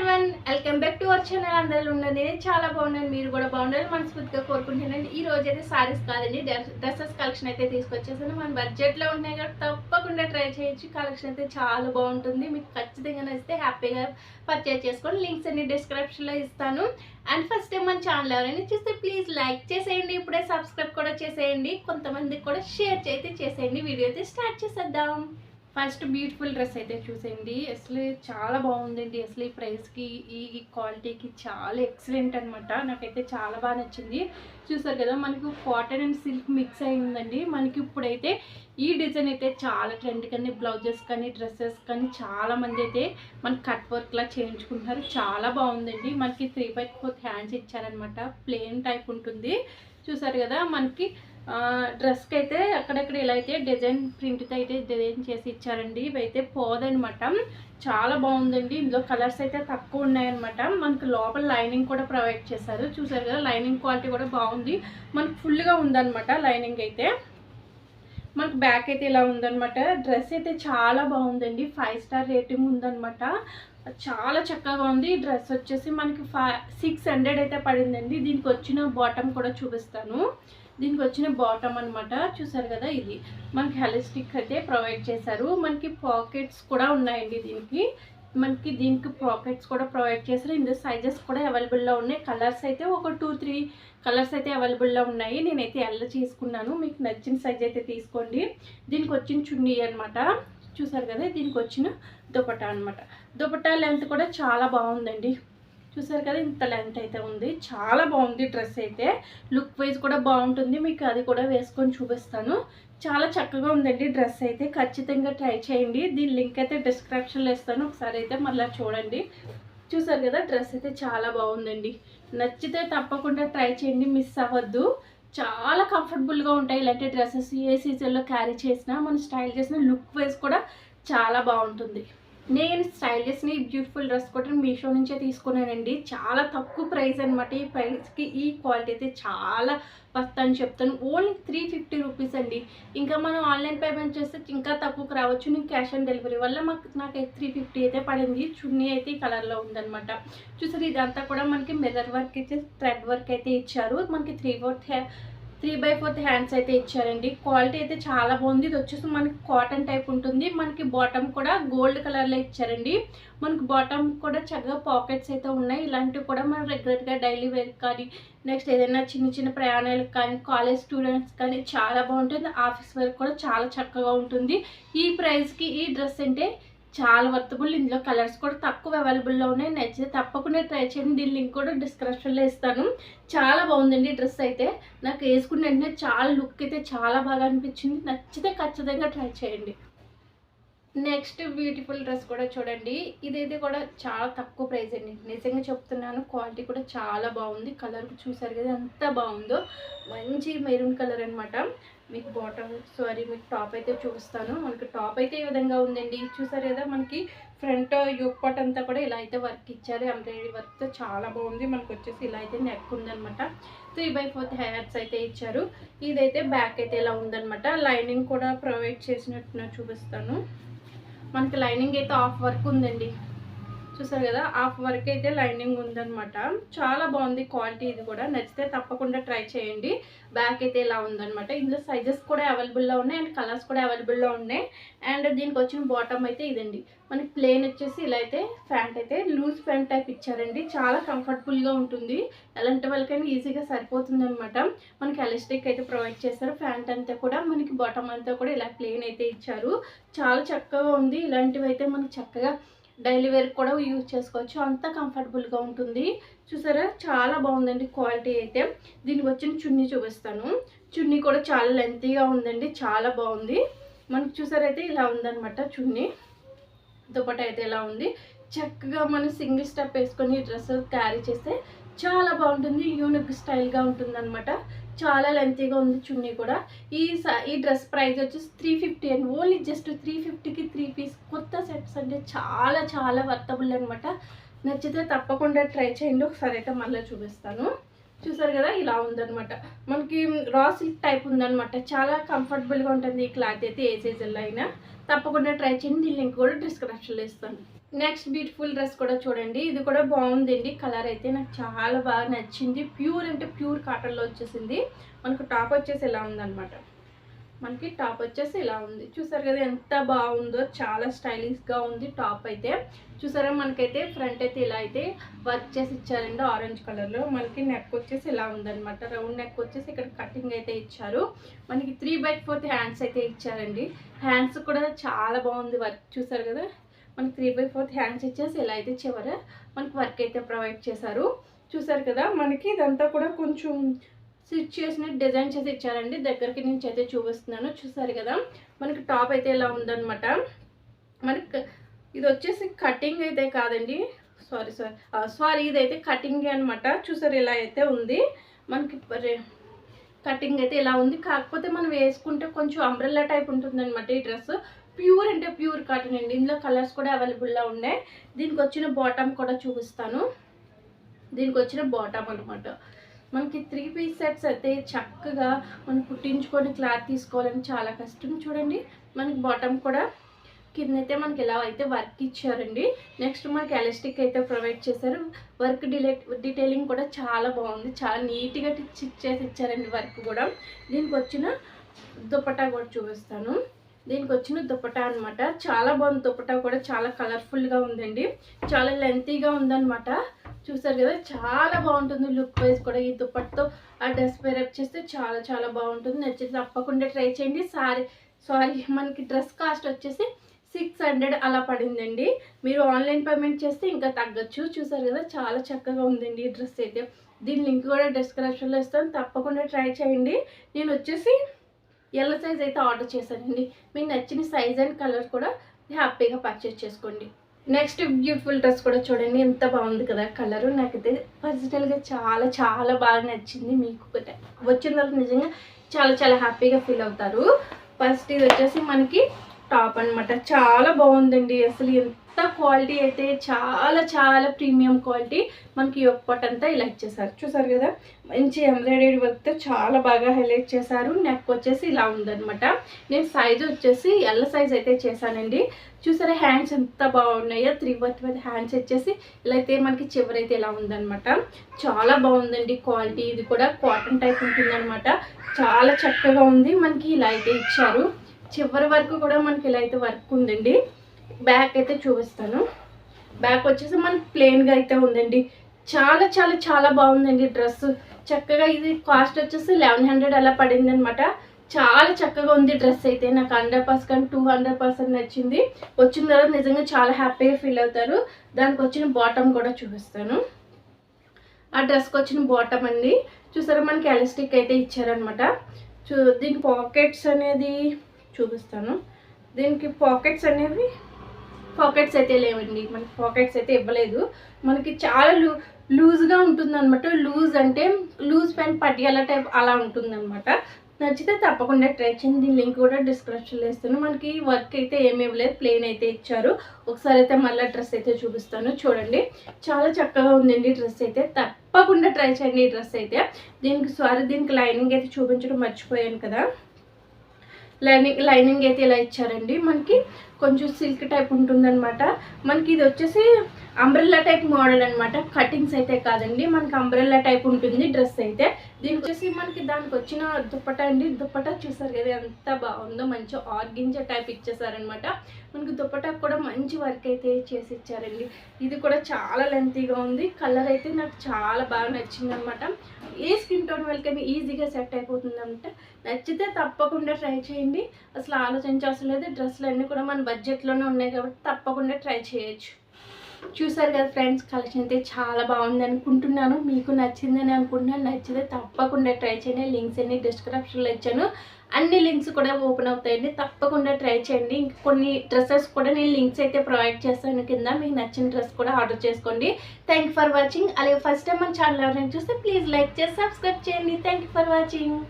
Everyone welcome back to our channel అందరూ ఉన్నది నేను చాలా బాగున్నాను. మీరు కూడా బాగున్నారు మనస్ఫూర్తిగా కోరుకుంటున్నాను ఈ రోజు అయితే సారీస్ కాదండి డ్రెస్సెస్ కలెక్షన్ అయితే తీసుకొచ్చేసాను. మన బడ్జెట్లో ఉన్నాయి కాబట్టి తప్పకుండా ట్రై చేయొచ్చు. కలెక్షన్ అయితే చాలా బాగుంటుంది. మీకు ఖచ్చితంగా నచ్చితే హ్యాపీగా పర్చేజ్ చేసుకోండి లింక్స్ అన్ని డిస్క్రిప్షన్లో ఇస్తాను. అండ్ ఫస్ట్ టైం మన ఛానల్ ఎవరైనా చూస్తే ప్లీజ్ లైక్ చేసేయండి. ఇప్పుడే సబ్స్క్రైబ్ కూడా చేసేయండి. కొంతమందికి కూడా షేర్ అయితే చేసేయండి. వీడియో అయితే స్టార్ట్ చేసేద్దాం. ఫస్ట్ బ్యూటిఫుల్ డ్రెస్ అయితే చూసేయండి. అసలు చాలా బాగుందండి. అసలు ఈ ప్రైస్కి ఈ క్వాలిటీకి చాలా ఎక్సలెంట్ అనమాట నాకైతే చాలా బాగా నచ్చింది. చూసారు కదా మనకు కాటన్ అండ్ సిల్క్ మిక్స్ అయి ఉందండి. మనకి ఇప్పుడైతే ఈ డిజైన్ అయితే చాలా ట్రెండ్ కానీ బ్లౌజెస్ కానీ డ్రెస్సెస్ కానీ చాలా మంది అయితే మనకి కట్ వర్క్లా చేయించుకుంటున్నారు. చాలా బాగుందండి. మనకి త్రీ బై ఫోర్త్ హ్యాండ్స్ ఇచ్చారనమాట ప్లెయిన్ టైప్ ఉంటుంది. చూసారు కదా మనకి డ్రెస్కి అయితే అక్కడక్కడ ఇలా అయితే డిజైన్ ప్రింట్తో అయితే డిజైన్ చేసి ఇచ్చారండి. ఇవైతే పోదనమాట. చాలా బాగుందండి. ఇందులో కలర్స్ అయితే తక్కువ ఉన్నాయన్నమాట. మనకు లోపల లైనింగ్ కూడా ప్రొవైడ్ చేశారు. చూసారు కదా లైనింగ్ క్వాలిటీ కూడా బాగుంది. మనకు ఫుల్గా ఉందన్నమాట లైనింగ్ అయితే. మనకు బ్యాక్ అయితే ఇలా ఉందన్నమాట. డ్రెస్ అయితే చాలా బాగుందండి. ఫైవ్ స్టార్ రేటింగ్ ఉందన్నమాట. చాలా చక్కగా ఉంది. డ్రెస్ వచ్చేసి మనకి ఫైవ్ సిక్స్ హండ్రెడ్ అయితే పడిందండి. దీనికి వచ్చిన బాటమ్ కూడా చూపిస్తాను. దీనికి వచ్చిన బాటమ్ అనమాట చూసారు కదా ఇది. మనకి హెలిస్టిక్ అయితే ప్రొవైడ్ చేశారు. మనకి పాకెట్స్ కూడా ఉన్నాయండి దీనికి. మనకి దీనికి పాకెట్స్ కూడా ప్రొవైడ్ చేశారు. ఇందులో సైజెస్ కూడా అవైలబుల్లో ఉన్నాయి. కలర్స్ అయితే ఒక టూ త్రీ కలర్స్ అయితే అవైలబుల్లో ఉన్నాయి. నేనైతే ఎల్ల తీసుకున్నాను. మీకు నచ్చిన సైజ్ అయితే తీసుకోండి. దీనికి వచ్చిన చున్నీ అనమాట చూసారు కదా దీనికి వచ్చిన దుపటా అనమాట దుపటా లెంత్ కూడా చాలా బాగుందండి. చూసారు కదా ఇంత లెంత్ అయితే ఉంది. చాలా బాగుంది డ్రెస్ అయితే. లుక్ వైజ్ కూడా బాగుంటుంది. మీకు అది కూడా వేసుకొని చూపిస్తాను. చాలా చక్కగా ఉందండి డ్రెస్ అయితే. ఖచ్చితంగా ట్రై చేయండి. దీని లింక్ అయితే డిస్క్రిప్షన్లో ఇస్తాను. ఒకసారి అయితే మళ్ళీ చూడండి. చూసారు కదా డ్రెస్ అయితే చాలా బాగుందండి. నచ్చితే తప్పకుండా ట్రై చేయండి. మిస్ అవ్వద్దు. చాలా కంఫర్టబుల్గా ఉంటాయి ఇలాంటి డ్రెస్సెస్. ఏ సీజన్లో క్యారీ చేసినా మనం స్టైల్ చేసిన లుక్ వైజ్ కూడా చాలా బాగుంటుంది. నేను స్టైలిష్ని బ్యూటిఫుల్ డ్రెస్ కూడా మీషో నుంచే తీసుకున్నానండి. చాలా తక్కువ ప్రైస్ అనమాట ఈ ప్రైస్కి ఈ క్వాలిటీ అయితే చాలా వస్తా అని చెప్తాను. ఓన్లీ త్రీ ఫిఫ్టీ రూపీస్ అండి. ఇంకా మనం ఆన్లైన్ పేమెంట్ చేస్తే ఇంకా తక్కువకు రావచ్చు. నేను క్యాష్ ఆన్ డెలివరీ వల్ల మాకు నాకు త్రీ ఫిఫ్టీ అయితే పడింది. చున్నీ అయితే ఈ కలర్లో ఉందనమాట చూసారు ఇదంతా కూడా మనకి మిర్రర్ వర్క్ అయితే థ్రెడ్ వర్క్ అయితే ఇచ్చారు. మనకి three fourth three by fourth hands అయితే ఇచ్చారండి. క్వాలిటీ అయితే చాలా బాగుంది. ఇది వచ్చేసి మనకి కాటన్ టైప్ ఉంటుంది. మనకి బాటమ్ కూడా గోల్డ్ కలర్లో ఇచ్చారండి. మనకి బాటమ్ కూడా చక్కగా పాకెట్స్ అయితే ఉన్నాయి. ఇలాంటివి కూడా మనం రెగ్యులర్గా డైలీ వేర్ కానీ నెక్స్ట్ ఏదైనా చిన్న చిన్న ప్రయాణాలకు కానీ కాలేజ్ స్టూడెంట్స్ కానీ చాలా బాగుంటుంది. ఆఫీస్ వర్క్ కూడా చాలా చక్కగా ఉంటుంది. ఈ ప్రైస్కి ఈ డ్రెస్ అంటే చాలా వర్తబుల్. ఇందులో కలర్స్ కూడా తక్కువ అవైలబుల్లో ఉన్నాయి. నచ్చితే తప్పకుండా ట్రై చేయండి. దీని లింక్ కూడా డిస్క్రిప్షన్లో ఇస్తాను. చాలా బాగుందండి డ్రెస్ అయితే. నాకు వేసుకున్న వెంటనే చాలా లుక్ అయితే చాలా బాగా అనిపించింది. నచ్చితే ఖచ్చితంగా ట్రై చేయండి. నెక్స్ట్ బ్యూటిఫుల్ డ్రెస్ కూడా చూడండి. ఇదైతే కూడా చాలా తక్కువ ప్రైస్ అండి. నిజంగా చెప్తున్నాను క్వాలిటీ కూడా చాలా బాగుంది. కలర్ చూసారు కదా ఎంత బాగుందో. మంచి మెరూన్ కలర్ అనమాట మీకు బాటమ్ సారీ మీకు టాప్ అయితే చూపిస్తాను. మనకి టాప్ అయితే ఈ విధంగా ఉందండి? చూసారు కదా మనకి ఫ్రంట్ యూక్ పాట్ అంతా కూడా ఇలా అయితే వర్క్ ఇచ్చారు. ఎంబ్రాయిడరీ వర్క్తో చాలా బాగుంది. మనకు వచ్చేసి ఇలా అయితే నెక్ ఉందనమాట త్రీ బై ఫోర్త్ హెయిర్స్ అయితే ఇచ్చారు. ఇదైతే బ్యాక్ అయితే ఇలా ఉందనమాట లైనింగ్ కూడా ప్రొవైడ్ చేసినట్టు చూపిస్తాను. మనకి లైనింగ్ అయితే ఆఫ్ వర్క్ ఉందండి. చూసారు కదా హాఫ్ వర్క్ అయితే లైనింగ్ ఉందనమాట చాలా బాగుంది క్వాలిటీ ఇది కూడా. నచ్చితే తప్పకుండా ట్రై చేయండి. బ్యాక్ అయితే ఇలా ఉందనమాట ఇందులో సైజెస్ కూడా అవైలబుల్లో ఉన్నాయి అండ్ కలర్స్ కూడా అవైలబుల్లో ఉన్నాయి. అండ్ దీనికి వచ్చిన బాటమ్ అయితే ఇదండి. మనకి ప్లేన్ వచ్చేసి ఇలా అయితే ప్యాంట్ అయితే లూజ్ ప్యాంట్ టైప్ ఇచ్చారండి. చాలా కంఫర్టబుల్గా ఉంటుంది. ఎలాంటి వాళ్ళకైనా ఈజీగా సరిపోతుంది అనమాట మనకి ఎలాస్టిక్ అయితే ప్రొవైడ్ చేస్తారు ప్యాంట్ అంతా కూడా మనకి బాటమ్ అంతా కూడా ఇలా ప్లేన్ అయితే ఇచ్చారు. చాలా చక్కగా ఉంది. ఇలాంటివి అయితే మనకి చక్కగా డైలీ వేర్ కూడా యూజ్ చేసుకోవచ్చు. అంత కంఫర్టబుల్గా ఉంటుంది. చూసారా? చాలా బాగుందండి క్వాలిటీ అయితే. దీనికి వచ్చిన చున్నీ చూపిస్తాను. చున్నీ కూడా చాలా లెంతీగా ఉందండి. చాలా బాగుంది. మనకు చూసారైతే ఇలా ఉందన్నమాట చున్నీ. దుపట అయితే ఇలా ఉంది. చక్కగా మనం సింగిల్ స్టెప్ వేసుకొని డ్రెస్ క్యారీ చేస్తే చాలా బాగుంటుంది. యూనిక్ స్టైల్గా ఉంటుంది అనమాట చాలా లెంతీగా ఉంది చున్నీ కూడా. ఈ ఈ డ్రెస్ ప్రైస్ వచ్చేసి three fifty and. Only just three ఫిఫ్టీకి త్రీ పీస్ కొత్త సెట్స్ అంటే చాలా చాలా వర్తబుల్ అనమాట నచ్చితే తప్పకుండా ట్రై చేయండి. ఒకసారి అయితే మళ్ళీ చూపిస్తాను. చూసారు కదా ఇలా ఉందనమాట మనకి రా సిల్క్ టైప్ ఉందనమాట చాలా కంఫర్టబుల్గా ఉంటుంది ఈ క్లాత్ అయితే ఏ సీజన్లో అయినా. తప్పకుండా ట్రై చేయండి. దీని లింక్ కూడా డిస్క్రిప్షన్లో ఇస్తాను. నెక్స్ట్ బ్యూటిఫుల్ డ్రెస్ కూడా చూడండి. ఇది కూడా బాగుందండి. కలర్ అయితే నాకు చాలా బాగా నచ్చింది. ప్యూర్ అంటే ప్యూర్ కాటన్లో వచ్చేసింది. మనకు టాప్ వచ్చేసి ఇలా ఉందన్నమాట. మనకి టాప్ వచ్చేసి ఇలా ఉంది. చూసారు కదా ఎంత బాగుందో. చాలా స్టైలిష్గా ఉంది టాప్ అయితే. చూసారా మనకైతే ఫ్రంట్ అయితే ఇలా అయితే వర్క్ చేసి ఇచ్చారండి. ఆరెంజ్ కలర్లో మనకి నెక్ వచ్చేసి ఇలా ఉందన్నమాట. రౌండ్ నెక్ వచ్చేసి ఇక్కడ కటింగ్ అయితే ఇచ్చారు. మనకి త్రీ బై ఫోర్త్ హ్యాండ్స్ అయితే ఇచ్చారండి. హ్యాండ్స్ కూడా చాలా బాగుంది వర్క్. చూసారు కదా? మనకి త్రీ బై ఫోర్త్ హ్యాండ్స్ ఇచ్చేసి ఇలా అయితే చివర మనకి వర్క్ అయితే ప్రొవైడ్ చేశారు. చూసారు కదా మనకి ఇదంతా కూడా కొంచెం స్టిచ్ చేసిన డిజైన్ చేసి ఇచ్చారండి. దగ్గరికి నుంచి అయితే చూపిస్తున్నాను. చూసారు కదా మనకి టాప్ అయితే ఇలా ఉందన్నమాట. మనకి ఇది వచ్చేసి కటింగ్ అయితే కాదండి. సారీ సారీ సారీ ఇదైతే కటింగ్ అనమాట చూసారు ఇలా అయితే ఉంది. మనకి కటింగ్ అయితే ఇలా ఉంది. కాకపోతే మనం వేసుకుంటే కొంచెం అంబ్రెల్లా టైప్ ఉంటుందన్నమాట ఈ డ్రెస్ ప్యూర్ అంటే ప్యూర్ కాటన్ అండి. ఇందులో కలర్స్ కూడా అవైలబుల్లో ఉన్నాయి. దీనికి వచ్చిన బాటమ్ కూడా చూపిస్తాను. దీనికి వచ్చిన బాటమ్ అనమాట మనకి త్రీ పీస్ సెట్స్ అయితే చక్కగా మనం కుట్టించుకొని క్లాత్ తీసుకోవాలని చాలా కష్టం చూడండి. మనకి బాటమ్ కూడా కింద అయితే మనకి ఎలా అయితే వర్క్ ఇచ్చారండి. నెక్స్ట్ మనకి ఎలాస్టిక్ అయితే ప్రొవైడ్ చేశారు. వర్క్ డిలే డీటెయిలింగ్ కూడా చాలా బాగుంది. చాలా నీట్గా టిచ్ చేసి ఇచ్చారండి వర్క్ కూడా. దీనికి వచ్చిన దుపట్టా కూడా చూపిస్తాను. దీనికి వచ్చిన దుపట్టా అనమాట చాలా బాగుంది దుపట్టా కూడా. చాలా కలర్ఫుల్గా ఉందండి. చాలా లెంతీగా ఉందన్నమాట. చూసారు కదా చాలా బాగుంటుంది లుక్ వైజ్ కూడా. ఈ దుప్పటితో ఆ డ్రెస్ పేరప్ చేస్తే చాలా చాలా బాగుంటుంది. నచ్చితే తప్పకుండా ట్రై చేయండి. సారీ సారీ మనకి డ్రెస్ కాస్ట్ వచ్చేసి సిక్స్ హండ్రెడ్ అలా పడిందండి. మీరు ఆన్లైన్ పేమెంట్ చేస్తే ఇంకా తగ్గచ్చు. చూసారు కదా చాలా చక్కగా ఉందండి ఈ డ్రెస్ అయితే. దీని లింక్ కూడా డిస్క్రిప్షన్లో ఇస్తాను. తప్పకుండా ట్రై చేయండి. నేను వచ్చేసి ఎల్లో సైజ్ అయితే ఆర్డర్ చేశానండి. మీకు నచ్చిన సైజ్ అండ్ కలర్ కూడా హ్యాపీగా పర్చేస్ చేసుకోండి. నెక్స్ట్ బ్యూటిఫుల్ డ్రెస్ కూడా చూడండి. ఎంత బాగుంది కదా కలరు నాకైతే పర్సనల్గా చాలా చాలా బాగా నచ్చింది మీకు. వచ్చిన తర్వాత నిజంగా చాలా చాలా హ్యాపీగా ఫీల్ అవుతారు. ఫస్ట్ ఇది వచ్చేసి మనకి టాప్ అన్నమాట. చాలా బాగుందండి. అసలు ఎంత క్వాలిటీ అయితే చాలా చాలా ప్రీమియం క్వాలిటీ మనకి ఒక్కటి అంతా ఇలా ఇచ్చేసారు చూసారు కదా? మంచి ఎంబ్రాయిడరీ వర్క్తో చాలా బాగా హైలైట్ చేశారు. నెక్ వచ్చేసి ఇలా ఉందన్నమాట. నేను సైజ్ వచ్చేసి ఎల్ సైజ్ అయితే చేశానండి. చూసారా? హ్యాండ్స్ ఎంత బాగున్నాయో? త్రీ వర్త్ విత్ హ్యాండ్స్ వచ్చేసి ఇలా అయితే మనకి చివరైతే ఇలా ఉందనమాట చాలా బాగుందండి క్వాలిటీ. ఇది కూడా కాటన్ టైప్ ఉంటుందన్నమాట. చాలా చక్కగా ఉంది. మనకి ఇలా అయితే ఇచ్చారు. చివరి వరకు కూడా మనకి ఇలా అయితే వర్క్ ఉందండి. బ్యాక్ అయితే చూపిస్తాను. బ్యాక్ వచ్చేసి మనకి ప్లెయిన్గా అయితే ఉందండి. చాలా చాలా చాలా బాగుందండి డ్రెస్. చక్కగా ఇది కాస్ట్ వచ్చేసి లెవెన్ హండ్రెడ్ అలా పడింది అనమాట చాలా చక్కగా ఉంది డ్రెస్ అయితే. నాకు hundred percent two hundred percent నచ్చింది. వచ్చిన తర్వాత నిజంగా చాలా హ్యాపీగా ఫీల్ అవుతారు. దానికి వచ్చిన బాటమ్ కూడా చూపిస్తాను. ఆ డ్రెస్కి వచ్చిన బాటమ్ అండి. చూసారా మనకి ఎలాస్టిక్ అయితే ఇచ్చారనమాట. చూ దీనికి పాకెట్స్ అనేది చూపిస్తాను. దీనికి పాకెట్స్ అనేవి పాకెట్స్ అయితే లేవండి. మనకి పాకెట్స్ అయితే ఇవ్వలేదు. మనకి చాలా లూ లూజ్గా ఉంటుంది అనమాట లూజ్ అంటే లూజ్ ప్యాంట్ పటియాలా టైప్ అలా ఉంటుంది అనమాట నచ్చితే తప్పకుండా ట్రై చేయండి. లింక్ కూడా డిస్క్రిప్షన్లో ఇస్తాను. మనకి వర్క్ అయితే ఏమి ఇవ్వలేదు. ప్లెయిన్ అయితే ఇచ్చారు. ఒకసారి అయితే మళ్ళీ డ్రెస్ అయితే చూపిస్తాను. చూడండి. చాలా చక్కగా ఉందండి డ్రెస్ అయితే. తప్పకుండా ట్రై చేయండి ఈ డ్రెస్ అయితే. దీనికి సారీ దీనికి లైనింగ్ అయితే చూపించడం మర్చిపోయాను కదా. లైనింగ్ లైనింగ్ అయితే ఇలా ఇచ్చారండి. మనకి కొంచెం సిల్క్ టైప్ ఉంటుందన్నమాట. మనకి ఇది వచ్చేసి అంబ్రెల్లా టైప్ మోడల్ అన్నమాట. కటింగ్స్ అయితే కాదండి. మనకి అంబ్రెల్లా టైప్ ఉంటుంది డ్రెస్ అయితే. దీని వచ్చేసి మనకి దానికి వచ్చిన దుప్పట అండి. దుప్పట చూసారు కదా ఎంత బాగుందో. మంచి ఆర్గింజ టైప్ ఇచ్చేసారనమాట మనకి దుప్పట కూడా మంచి వర్క్ అయితే చేసి ఇచ్చారండి. ఇది కూడా చాలా లెంతీగా ఉంది. కలర్ అయితే నాకు చాలా బాగా నచ్చింది అనమాట ఏ స్కిన్ టోన్ వాళ్ళకైనా ఈజీగా సెట్ అయిపోతుంది నచ్చితే తప్పకుండా ట్రై చేయండి. అసలు ఆలోచించాల్సిన లేదు. డ్రెస్సులు అన్నీ కూడా మన బడ్జెట్లోనే ఉన్నాయి కాబట్టి తప్పకుండా ట్రై చేయొచ్చు. చూసారు కదా ఫ్రెండ్స్ కలెక్షన్ అయితే చాలా బాగుంది అనుకుంటున్నాను. మీకు నచ్చిందని అనుకుంటున్నాను. నచ్చితే తప్పకుండా ట్రై చేయండి. లింక్స్ అన్ని డిస్క్రిప్షన్లో ఇచ్చాను. అన్ని లింక్స్ కూడా ఓపెన్ అవుతాయండి. తప్పకుండా ట్రై చేయండి. కొన్ని డ్రెస్సెస్ కూడా నేను లింక్స్ అయితే ప్రొవైడ్ చేస్తాను కింద. మీకు నచ్చిన డ్రెస్ కూడా ఆర్డర్ చేసుకోండి. థ్యాంక్ ఫర్ వాచింగ్ అలాగే ఫస్ట్ టైం మన ఛానల్ ఎవరైనా చూస్తే ప్లీజ్ లైక్ చేసి సబ్స్క్రైబ్ చేయండి. Thank for watching